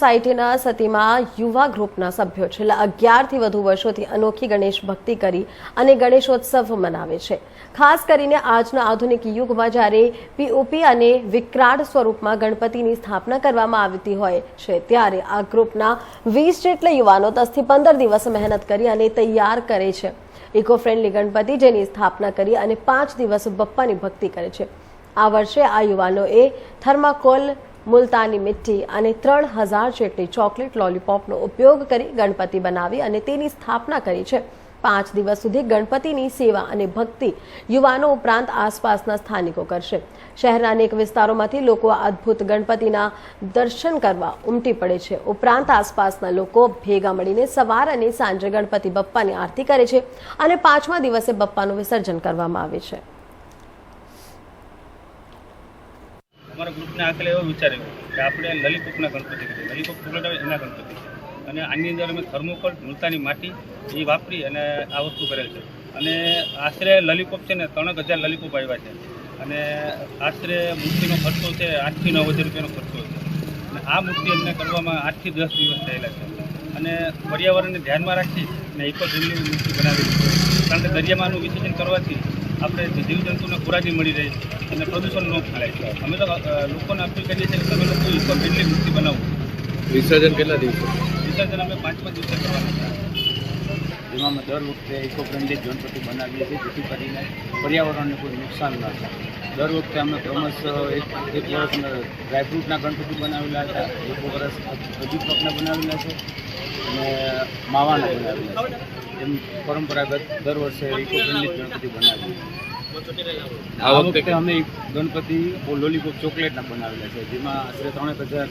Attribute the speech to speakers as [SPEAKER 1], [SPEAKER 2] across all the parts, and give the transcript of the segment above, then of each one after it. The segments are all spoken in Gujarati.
[SPEAKER 1] સોસાયટીના સતીમાં યુવા ગ્રુપના સભ્યો છેલ્લા અગિયારથી વધુ વર્ષોથી અનોખી ગણેશ ભક્તિ કરી અને ગણેશોત્સવ મનાવે છે. ખાસ કરીને આજના આધુનિક યુગમાં જ્યારે પીઓપી અને વિકરાળ સ્વરૂપમાં ગણપતિની સ્થાપના કરવામાં આવતી હોય છે, ત્યારે આ ગ્રુપના વીસ જેટલા યુવાનો દસથી પંદર દિવસ મહેનત કરી અને તૈયાર કરે છે. ઇકો ફ્રેન્ડલી ગણપતિ જેની સ્થાપના કરી અને પાંચ દિવસ બપ્પાની ભક્તિ કરે છે. આ વર્ષે આ યુવાનોએ થર્માકોલ મુલતાની મિટ્ટી અને ત્રણ હજાર જેટલી ચોકલેટ લોલીપોપનો ઉપયોગ કરી ગણપતિ બનાવી અને તેની સ્થાપના કરી છે. પાંચ દિવસ સુધી ગણપતિની સેવા અને ભક્તિ યુવાનો ઉપરાંત આસપાસના સ્થાનિકો કરશે. શહેરના અનેક વિસ્તારોમાંથી લોકો આ અદ્ભુત ગણપતિના દર્શન કરવા ઉમટી પડે છે. ઉપરાંત આસપાસના લોકો ભેગા મળીને સવાર અને સાંજે ગણપતિ બપ્પાની આરતી કરે છે અને પાંચમા દિવસે બપ્પાનું વિસર્જન કરવામાં આવે છે.
[SPEAKER 2] અમારા ગ્રુપને આખરે એવો વિચાર્યો કે આપણે લલીપોપના ગણપતિ કરીએ લલીપોપ આવે એના ગણપતિ અને આની અંદર અમે થર્મોકોલ મુલતાની માટી એ વાપરી અને આ વસ્તુ કરેલ છે. અને આશરે લલીપોપ છે ને ત્રણ હજાર લલીપોપ આવ્યા છે. અને આશરે મૂર્તિનો ખર્ચો છે આઠથી નવ હજાર રૂપિયાનો ખર્ચો છે. અને આ મૂર્તિ અમને કરવામાં આઠથી દસ દિવસ થયેલા છે. અને પર્યાવરણને ધ્યાનમાં રાખી અને ઇકો ફ્રેન્ડલી મૂર્તિ બનાવી કારણ કે દરિયામાંનું વિસર્જન કરવાથી આપણે જીવજંતુને ખોરાકી મળી રહે અને પ્રદૂષણ ન ફેલાય અમે તો લોકોને અપીલ કરીએ છીએ કે તમે લોકો ઇકો ફ્રેન્ડલી મૂર્તિ બનાવો.
[SPEAKER 3] વિસર્જન કેટલા દિવસે?
[SPEAKER 2] વિસર્જન અમે પાંચમા દિવસે કરવાના છે.
[SPEAKER 4] જેમાં અમે દર વખતે ઇકો ફ્રેન્ડલી ગણપતિ બનાવીએ છીએ, જેથી કરીને પર્યાવરણને કોઈ નુકસાન ન થાય. દર વખતે અમે ક્રમશ એક એક વર્ષ ડ્રાયફ્રૂટના ગણપતિ બનાવેલા હતા, એક વર્ષ અજીપકના બનાવેલા છે, અને માવાના બનાવેલા છે. એમ પરંપરાગત દર વર્ષે ઇકો ફ્રેન્ડલી ગણપતિ બનાવીએ છીએ.
[SPEAKER 3] આ વખતે
[SPEAKER 4] અમે ગણપતિ લોલીપોપ ચોકલેટના બનાવેલા છે જેમાં આશરે ત્રણેક હજાર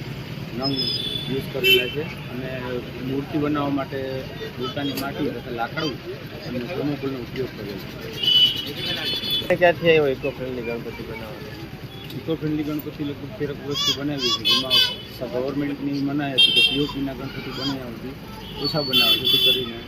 [SPEAKER 4] નંગ યુઝ કરેલા છે. અને મૂર્તિ બનાવવા માટે પોતાની માટી તથા લાકડું અને થર્મોકોલનો ઉપયોગ કરેલો છે.
[SPEAKER 3] ક્યાંથી આવ્યો ઇકો ફ્રેન્ડલી ગણપતિ બનાવવાનો
[SPEAKER 4] ઇકો ફ્રેન્ડલી ગણપતિ લગભગ તેરક વર્ષથી બનાવી છે જેમાં ગવર્મેન્ટની મનાઈ હતી કે પીઓપીના ગણપતિ બનાવ્યા હતી ઓછા બનાવે જેથી કરીને